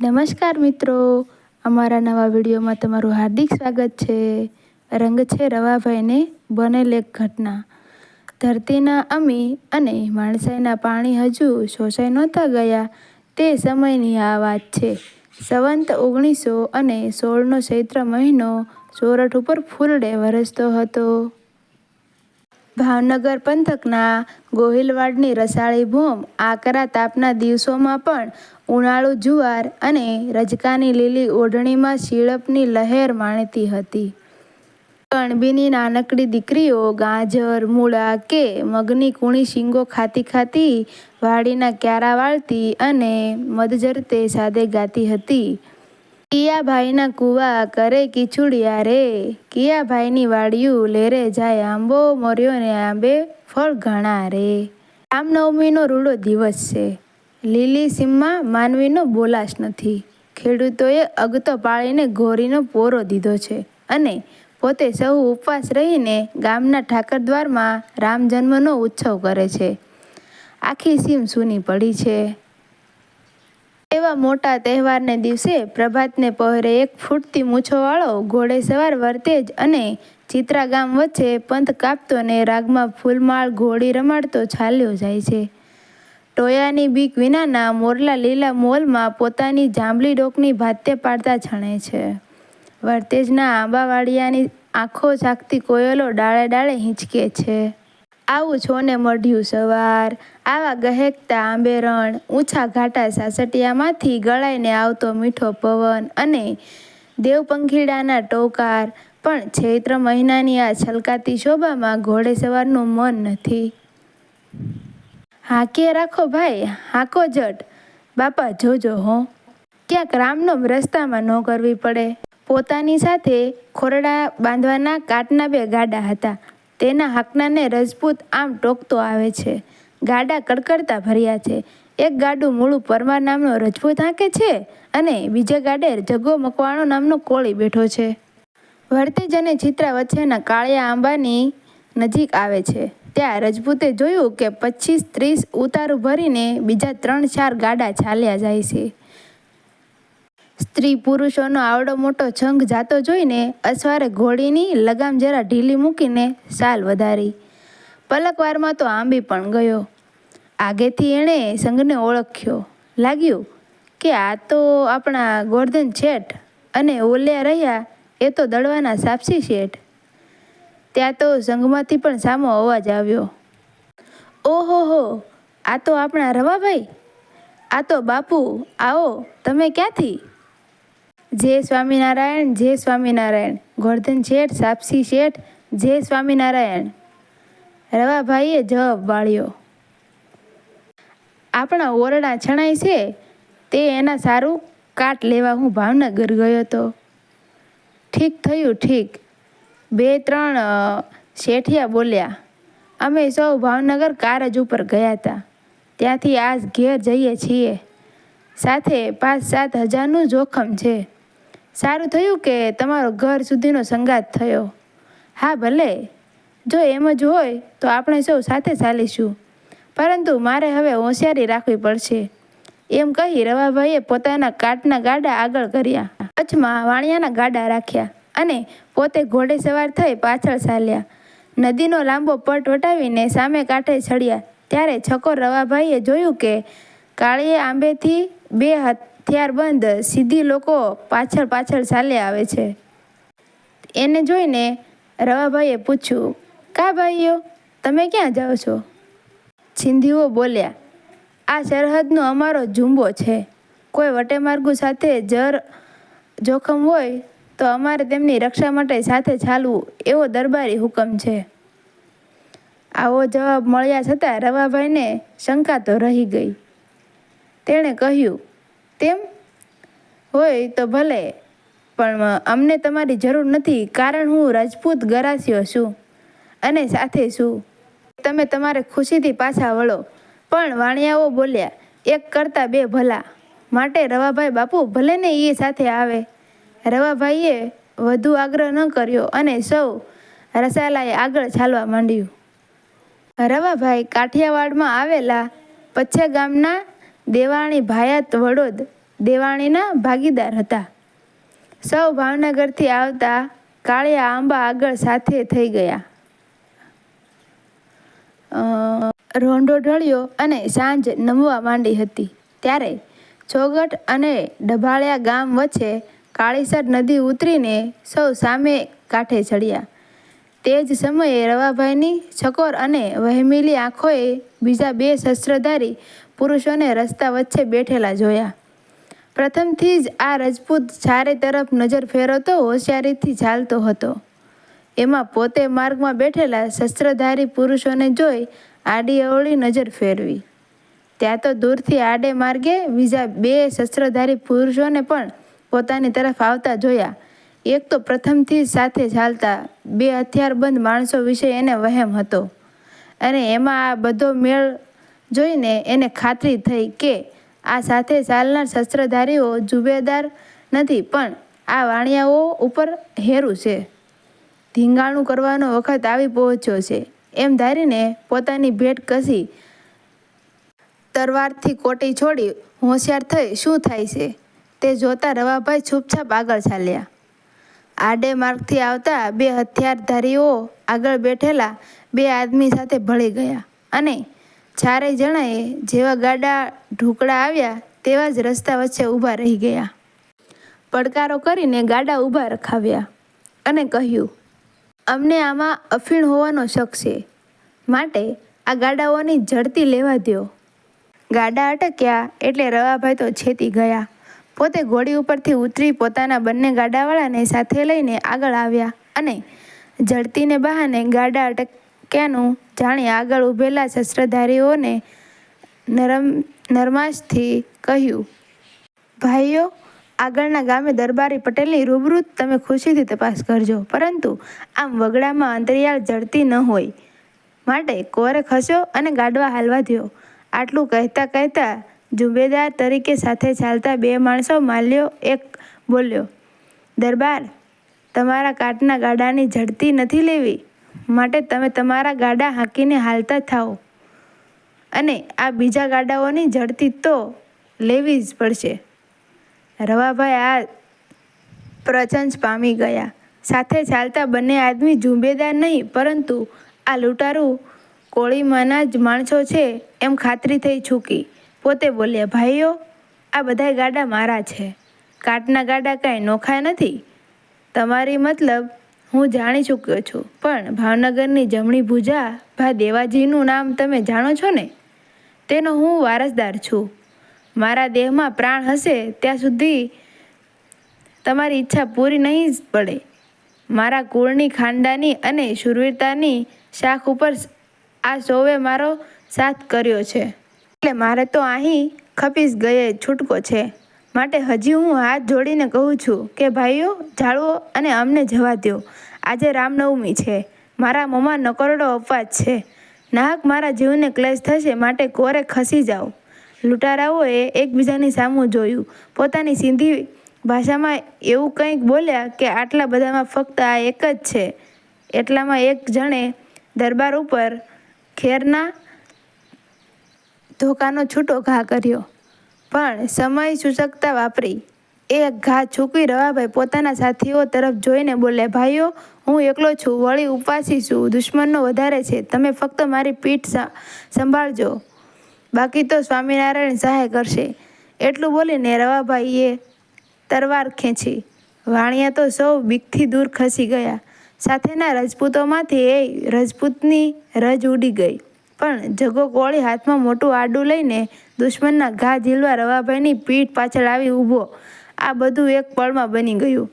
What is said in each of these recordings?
નમસ્કાર મિત્રો. અમારા નવા વિડીયોમાં તમારું હાર્દિક સ્વાગત છે. રંગ છે રવાભાઈને બનેલ એક ઘટના. ધરતીના અમી અને માણસાઈના પાણી હજુ શોષાઈ નહોતા ગયા. તે સમયની આ વાત છે. સંવંત ઓગણીસો અને સોળનો ચૈત્ર મહિનો સોરઠ ઉપર ફૂલડે વરસતો હતો. ભાવનગર પંથકના ગોહિલવાડની રસાળી ભૂમ, આકરા તાપના દિવસોમાં પણ ઉનાળુ જુવાર અને રજકાની લીલી ઓઢણીમાં શીળપની લહેર માણતી હતી. કણબીની નાનકડી દીકરીઓ ગાજર, મૂળા કે મગની કૂણી શીંગો ખાતી ખાતી વાડીના ક્યારા વાળતી અને મધજરતે સાદે ગાતી હતી. કિયાભાઈના કૂવા કરે કીચુડિયા રે. કિયાભાઈની વાડિયું લેરે જાય આંબો, મર્યો ને આંબે ફળ ઘણા રે. રામનવમીનો રૂડો દિવસ છે. લીલી સીમમાં માનવીનો બોલાશ નથી. ખેડૂતોએ અગતો પાળીને ઘોરીનો પોરો દીધો છે અને પોતે સૌ ઉપવાસ રહીને ગામના ઠાકરદ્વારમાં રામ જન્મનો ઉત્સવ કરે છે. આખી સીમ સૂની પડી છે. એવા મોટા તહેવારને દિવસે પ્રભાતને પહોરે એક ફૂટતી મૂછોવાળો ઘોડે સવાર વર્તેજ અને ચિત્રા ગામ વચ્ચે પંથ કાપતો ને રાગમાં ફૂલમાળ ઘોડી રમાડતો ચાલ્યો જાય છે. ટોયાની બીક વિનાના મોરલા લીલા મોલમાં પોતાની જાંબલી ડોકની ભાત્ય પાડતા છણે છે. વર્તેજના આંબાવાડિયાની આંખો ઝાંકતી કોયલો ડાળે ડાળે હિંચકે છે. આવું છોને મઢ્યું સવાર. આવા ગહેકતા, આંબેરણ, ઊંચા ઘાટા સાસટિયામાંથી ગળાઈને આવતો મીઠો પવન અને દેવપંખીડાના ટોકાર. પણ ચૈત્ર મહિનાની આ છલકાતી શોભામાં ઘોડે સવારનું મન નથી. હાંકીએ રાખો ભાઈ, હાંકો જટ. બાપા, જોજો હો. ક્યાંક રામનોમ રસ્તામાં ન કરવી પડે. પોતાની સાથે ખોરડા બાંધવાના કાટના બે ગાડા હતા. તેના હાંકનાને રજપૂત આમ ટોકતો આવે છે. ગાડા કડકડતા ભર્યા છે. એક ગાડું મૂળું પરમાર નામનો રજપૂત હાંકે છે અને બીજે ગાડે જગો મકવાણો નામનો કોળી બેઠો છે. વર્તેજ અને ચિત્રા વચ્ચેના કાળિયા આંબાની નજીક આવે છે. ત્યાં રજપૂતે જોયું કે પચીસ ત્રીસ ઉતારું ભરીને બીજા ત્રણ ચાર ગાડા ચાલ્યા જાય છે. સ્ત્રી પુરુષોનો આવડો મોટો છંગ જાતો જોઈને અસવારે ઘોડીની લગામ જરા ઢીલી મૂકીને સાલ વધારી. પલકવારમાં તો આંબી પણ ગયો. આગેથી એણે સંઘને ઓળખ્યો. લાગ્યું કે આ તો આપણા ગોર્ધન શેઠ અને ઓલ્યા રહ્યા, એ તો દળવાના સાપસી શેઠ. ત્યાં તો સંઘમાંથી પણ સામો અવાજ આવ્યો. ઓહો હો, આ તો આપણા રવાભાઈ? આ તો બાપુ, આવો, તમે ક્યાંથી? જય સ્વામિનારાયણ જય સ્વામિનારાયણ. ગોરધન શેઠ, સાપસી શેઠ જય સ્વામિનારાયણ. રવાભાઈએ જવાબ વાળ્યો. આપણા ઓરડા છણાય છે, તે એના સારું કાટ લેવા હું ભાવનગર ગયો હતો ઠીક થયું, ઠીક. બે ત્રણ શેઠિયા બોલ્યા. અમે સૌ ભાવનગર કારજ ઉપર ગયા હતા. ત્યાંથી આજ ઘેર જઈએ છીએ. સાથે પાંચ સાત હજારનું જોખમ છે. સારું થયું કે તમારો ઘર સુધીનો સંગાત થયો? હા, ભલે. જો એમ જ હોય, તો આપણે સૌ સાથે ચાલીશું. પરંતુ મારે હવે હોશિયારી રાખવી પડશે. એમ કહી રવાભાઈએ પોતાના કાટના ગાડા આગળ કર્યા. કચ્છમાં વાણિયાના ગાડા રાખ્યા અને પોતે ઘોડે સવાર થઈ પાછળ ચાલ્યા. નદીનો લાંબો પટ વટાવીને સામે કાંઠે ચડ્યા. ત્યારે છકોર રવાભાઈએ જોયું કે કાળીએ આંબેથી બે હથિયારબંધ સીધી લોકો પાછળ પાછળ ચાલ્યા આવે છે. એને જોઈને રવાભાઈએ પૂછ્યું, કા ભાઈઓ, તમે ક્યાં જાઓ છો? સિંધીઓ બોલ્યા, આ સરહદનો અમારો ઝુંબો છે. કોઈ વટેમાર્ગુ સાથે જર જોખમ હોય તો અમારે તેમની રક્ષા માટે સાથે ચાલવું એવો દરબારી હુકમ છે. આવો જવાબ મળ્યા છતાં રવાભાઈને શંકા તો રહી ગઈ. તેણે કહ્યું તેમ હોય તો ભલે, પણ અમને તમારી જરૂર નથી, કારણ હું રાજપૂત ગરાસ્યો છું અને સાથે છું. તમે તમારે ખુશીથી પાછા વળો. પણ વાણિયાઓ બોલ્યા, એક કરતાં બે ભલા. માટે રવાભાઈ બાપુ ભલે ને એ સાથે આવે. રવાભાઈએ વધુ આગ્રહ ન કર્યો અને સૌ રસાલાએ આગળ ચાલવા માંડ્યું. રવાભાઈ કાઠિયાવાડમાં આવેલા પચ્છા ગામના દેવાણી ભાયાત વડોદ દેવાણીના ભાગીદાર હતા. સૌ ભાવનગરથી આવતા કાળિયા આંબા આગળ સાથે થઈ ગયા. રોંડો ઢળ્યો અને સાંજ નમવા માંડી હતી. ત્યારે ચોગટ અને ડભાળિયા ગામ વચ્ચે કાળીસર નદી ઉતરીને સૌ સામે કાંઠે ચડ્યા. તે જ સમયે રવાભાઈની ચકોર અને વહેમેલી આંખોએ બીજા બે શસ્ત્રધારી પુરુષોને રસ્તા વચ્ચે બેઠેલા જોયા. પ્રથમથી જ આ રજપૂત ચારે તરફ નજર ફેરવતો હોશિયારીથી ચાલતો હતો. એમાં પોતે માર્ગમાં બેઠેલા શસ્ત્રધારી પુરુષોને જોઈ આડી અવળી નજર ફેરવી. ત્યાં તો દૂરથી આડે માર્ગે બીજા બે શસ્ત્રધારી પુરુષોને પણ પોતાની તરફ આવતા જોયા. એક તો પ્રથમથી જ સાથે ચાલતા બે હથિયારબંધ માણસો વિશે એને વહેમ હતો. અને એમાં આ બધો મેળ જોઈને એને ખાતરી થઈ કે આ સાથે ચાલનાર શસ્ત્રધારીઓ જુબેદાર નથી, પણ આ વાણિયાઓ ઉપર હેરું છે. ધીંગાણું કરવાનો વખત આવી પહોંચ્યો છે. એમ ધારીને પોતાની ભેટ કસી તરવારથી કોટી છોડી હોશિયાર થઈ શું થાય છે? તે જોતા રવાભાઈ છૂપછાપ આગળ ચાલ્યા. આડે માર્ગથી આવતા બે હથિયારધારીઓ આગળ બેઠેલા બે આદમી સાથે ભળી ગયા અને ચારેય જણાએ જેવા ગાડા ઢોકળા આવ્યા તેવા જ રસ્તા વચ્ચે ઊભા રહી ગયા. પડકારો કરીને ગાડા ઊભા રખાવ્યા અને કહ્યું, અમને આમાં અફીણ હોવાનો શક છે. માટે આ ગાડાઓની ઝડતી લેવા દ્યો. ગાડા અટક્યા એટલે રવાભાઈ તો છેતી ગયા. પોતે ઘોડી ઉપરથી ઉતરી પોતાના બંને ગાડાવાળાને સાથે લઈને આગળ આવ્યા અને ઝડતીને બહાને ગાડા અટક્યાનું જાણી આગળ ઊભેલા શસ્ત્રધારીઓને નરમ, નરમાશથી કહ્યું, ભાઈઓ, આગળના ગામે દરબારી પટેલની રૂબરૂ તમે ખુશીથી તપાસ કરજો, પરંતુ આમ વગડામાં અંતરિયાળ જડતી ન હોય. માટે કોરે ખસ્યો અને ગાડવા હાલવા દ્યો. આટલું કહેતા કહેતા જુબેદાર તરીકે સાથે ચાલતા બે માણસો માલ્યો એક બોલ્યો, દરબાર, તમારા કાટના ગાડાની ઝડતી નથી લેવી. માટે તમે તમારા ગાડા હાંકીને હાલતા થાઓ. અને આ બીજા ગાડાઓની ઝડતી તો લેવી જ પડશે. રવાભાઈ આ પ્રચંચ પામી ગયા. સાથે ચાલતા બંને આદમી ઝુંબેદાર નહીં, પરંતુ આ લૂંટારું કોળીમાંના જ માણસો છે એમ ખાતરી થઈ છૂકી. પોતે બોલ્યા, ભાઈઓ, આ બધાય ગાડા મારા છે. કાટના ગાડા કાંઈ નોખા નથી. તમારી મતલબ હું જાણી ચૂક્યો છું. પણ ભાવનગરની જમણી ભુજા ભા દેવાજીનું નામ તમે જાણો છો ને? તેનો હું વારસદાર છું. મારા દેહમાં પ્રાણ હશે ત્યાં સુધી તમારી ઈચ્છા પૂરી નહીં જ પડે. મારા કુળની ખાનદાની અને શુરવીરતાની શાખ ઉપર આ સૌએ મારો સાથ કર્યો છે. એટલે મારે તો અહીં ખપીસ ગયે છૂટકો છે. માટે હજી હું હાથ જોડીને કહું છું કે ભાઈઓ, જાળવો અને અમને જવા દો આજે રામનવમી છે. મારા મમ્મા નકરડો અપવાદ છે. નાહક મારા જીવને ક્લેશ થશે માટે કોરે ખસી જાઓ. લૂંટારાઓએ એકબીજાની સામું જોયું. પોતાની સિંધી ભાષામાં એવું કંઈક બોલ્યા કે આટલા બધામાં ફક્ત આ એક જ છે. એટલામાં એક જણે દરબાર ઉપર ખેરના ધોકાનો છૂટો ઘા કર્યો. પણ સમય સૂચકતા વાપરી. એ ઘા ચૂકવી રવાભાઈ પોતાના સાથીઓ તરફ જોઈને બોલ્યા ભાઈઓ, હું એકલો છું, વળી ઉપવાસી છું, દુશ્મનનો વધારે છે, તમે ફક્ત મારી પીઠ સંભાળજો. બાકી તો સ્વામિનારાયણ સહાય કરશે. એટલું બોલીને રવાભાઈએ તરવાર ખેંચી. વાણિયા તો સૌ બીકથી દૂર ખસી ગયા. સાથેના રજપૂતોમાંથી એ રજપૂતની રજ ઉડી ગઈ. પણ જગો કોળી હાથમાં મોટું આડું લઈને દુશ્મનના ઘા ઝીલવા રવાભાઈની પીઠ પાછળ આવી ઊભો. આ બધું એક પળમાં બની ગયું.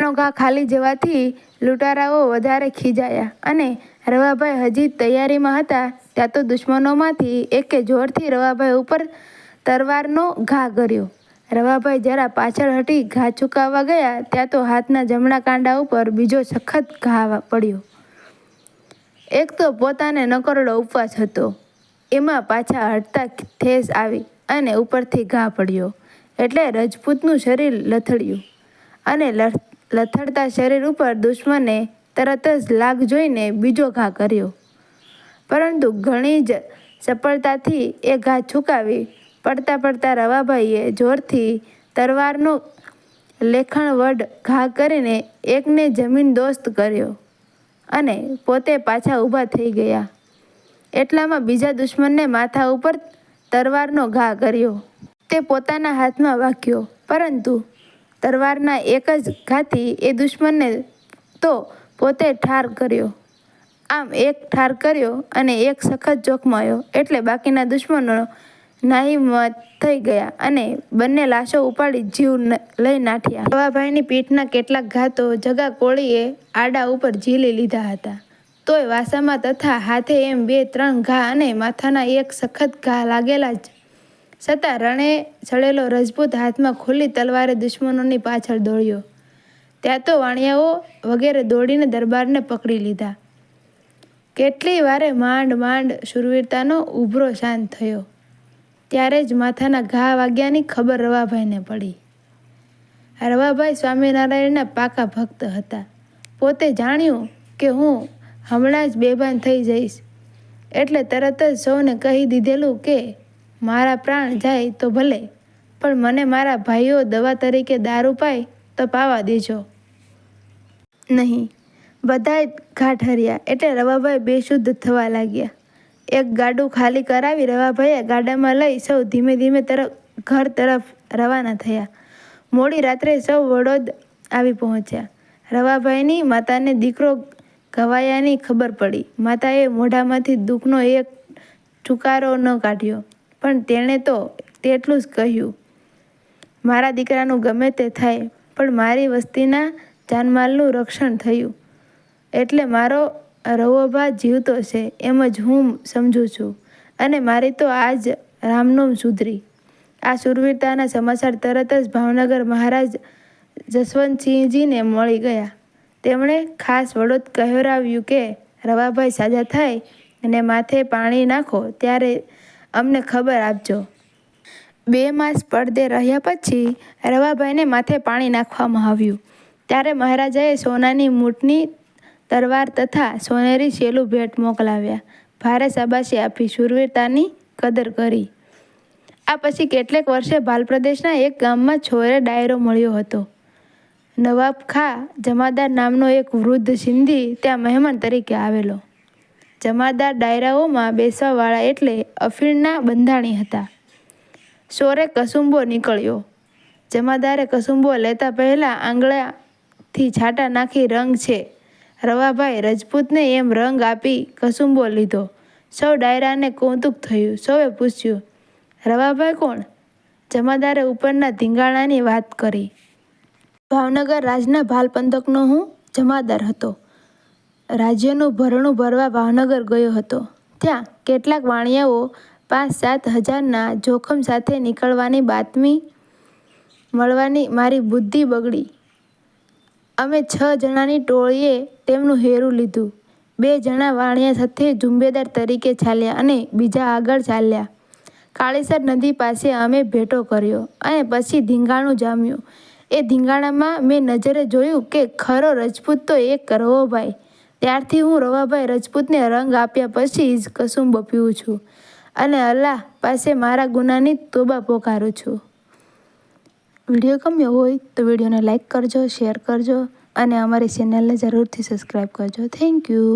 નો ઘા ખાલી જવાથી લૂંટારાઓ વધારે ખીજાયા અને રવાભાઈ હજી તૈયારીમાં હતા ત્યાં તો દુશ્મનોમાંથી એકે જોરથી રવાભાઈ ઉપર તરવારનો ઘા કર્યો રવાભાઈ જરા પાછળ હટી ઘા ચૂકાવવા ગયા, ત્યાં તો હાથના જમણા કાંડા ઉપર બીજો સખત ઘા પડ્યો. એક તો પોતાને નકરડો ઉપવાસ હતો. એમાં પાછા હટતા ઠેસ આવી અને ઉપરથી ઘા પડ્યો. એટલે રજપૂતનું શરીર લથડ્યું. અને લથ- લથડતા શરીર ઉપર દુશ્મને તરત જ લાગ જોઈને બીજો ઘા કર્યો. પરંતુ ઘણી જ સફળતાથી એ ઘા છુકાવી પડતા પડતા રવાભાઈએ જોરથી તરવારનો લેખણ વડ ઘા કરીને એકને જમીન દોસ્ત કર્યો. અને પોતે પાછા ઊભા થઈ ગયા. એટલામાં બીજા દુશ્મનને માથા ઉપર તરવારનો ઘા કર્યો. તે પોતાના હાથમાં વાગ્યો, પરંતુ તરવારના એક જ ઘાથી એ દુશ્મનને તો પોતે ઠાર કર્યો. આમ એક ઠાર કર્યો અને એક સખત જોખમાયો, એટલે બાકીના દુશ્મનો નાહીમત થઈ ગયા અને બંને લાશો ઉપાડી જીવ લઈ નાઠ્યા. ભવાભાઈની પીઠના કેટલાક ઘાતો જગા કોળીએ આડા ઉપર ઝીલી લીધા હતા. તોય વાસામાં તથા હાથે એમ બે, ત્રણ ઘા અને માથાના એક સખત ઘા લાગેલા જ. છતાં રણે ચડેલો રજપૂત હાથમાં ખુલ્લી તલવારે દુશ્મનોની પાછળ દોડ્યો. ત્યાં તો વાણિયાઓ વગેરે દોડીને દરબારને પકડી લીધા. કેટલી વારે માંડ માંડ શુરવીરતાનો ઉભરો શાંત થયો. ત્યારે જ માથાના ઘા વાગ્યાની ખબર રવાભાઈને પડી. રવાભાઈ સ્વામિનારાયણના પાકા ભક્ત હતા. પોતે જાણ્યું કે હું હમણાં જ બેભાન થઈ જઈશ. એટલે તરત જ સૌને કહી દીધેલું કે, મારા પ્રાણ જાય તો ભલે, પણ મને મારા ભાઈઓ દવા તરીકે દારૂ પાય તો પાવા દેજો. નહીં બધાએ ઘાટ હર્યા એટલે રવાભાઈ બેશુદ્ધ થવા લાગ્યા. એક ગાડું ખાલી કરાવી રવાભાઈએ ગાડામાં લઈ સૌ ધીમે ધીમે તરફ ઘર તરફ રવાના થયા. મોડી રાત્રે સૌ વડોદ આવી પહોંચ્યા. રવાભાઈની માતાને દીકરો ઘવાયાની ખબર પડી. માતાએ મોઢામાંથી દુઃખનો એક ચુકારો ન કાઢ્યો, પણ તેણે તો તેટલું જ કહ્યું, મારા દીકરાનું ગમે તે થાય, પણ મારી વસ્તીના જાનમાલનું રક્ષણ થયું. એટલે મારો રવોભા જીવતો છે એમ જ હું સમજું છું. અને મારી તો આજ રામનોમ સુધરી. આ શૂરવીરતાના સમાચાર તરત જ ભાવનગર મહારાજ જસવંતસિંહજીને મળી ગયા. તેમણે ખાસ વડોદ કહેવરાવ્યું કે, રવાભાઈ સાજા થાય અને માથે પાણી નાખો ત્યારે અમને ખબર આપજો. બે માસ પડદે રહ્યા પછી રવાભાઈને માથે પાણી નાખવામાં આવ્યું. ત્યારે મહારાજાએ સોનાની મૂઠની તરવાર તથા સોનેરી શેલું ભેટ મોકલાવ્યા. ભારે શાબાશી આપી શૂરવીરતાની કદર કરી. આ પછી કેટલેક વર્ષે ભાલ પ્રદેશના એક ગામમાં છોરે ડાયરો મળ્યો હતો. નવાબ ખા જમાદાર નામનો એક વૃદ્ધ સિંધી ત્યાં મહેમાન તરીકે આવેલો. જમાદાર ડાયરાઓમાં બેસવાવાળા એટલે અફીણના બંધાણી હતા. સોરે કસુંબો નીકળ્યો. જમાદારે કસુંબો લેતા પહેલાં આંગળાથી છાંટા નાખી રંગ છે. રવાભાઈ રજપૂતને એમ રંગ આપી કસુંબો લીધો. સૌ ડાયરાને કૌતુક થયું. સૌએ પૂછ્યું, રવાભાઈ કોણ? જમાદારે ઉપરના ધીંગાણાની વાત કરી. ભાવનગર રાજના ભાલ પંથકનો હું જમાદાર હતો. રાજ્યનું ભરણું ભરવા ભાવનગર ગયો હતો. ત્યાં કેટલાક વાણિયાઓ પાંચ સાત હજારના જોખમ સાથે નીકળવાની બાતમી મળવાની મારી બુદ્ધિ બગડી. અમે છ જણાની ટોળીએ તેમનું હેરું લીધું. બે જણા વાણિયા સાથે ઝુંબેદાર તરીકે ચાલ્યા અને બીજા આગળ ચાલ્યા. કાળીસર નદી પાસે અમે ભેટો કર્યો અને પછી ધીંગાણું જામ્યું. એ ધીંગાણામાં મેં નજરે જોયું કે ખરો રજપૂત તો એક રવાભાઈ. ત્યારથી હું રવાભાઈ રજપૂતને રંગ આપ્યા પછી જ કસુંબ પીઉં છું. અને અલ્લાહ પાસે મારા ગુનાની તોબા પોકારું છું. વીડિયો ગમ્યો હોય તો વિડીયોને લાઈક કરજો, શેર કરજો અને અમારી ચેનલને જરૂરથી સબસ્ક્રાઈબ કરજો. Thank you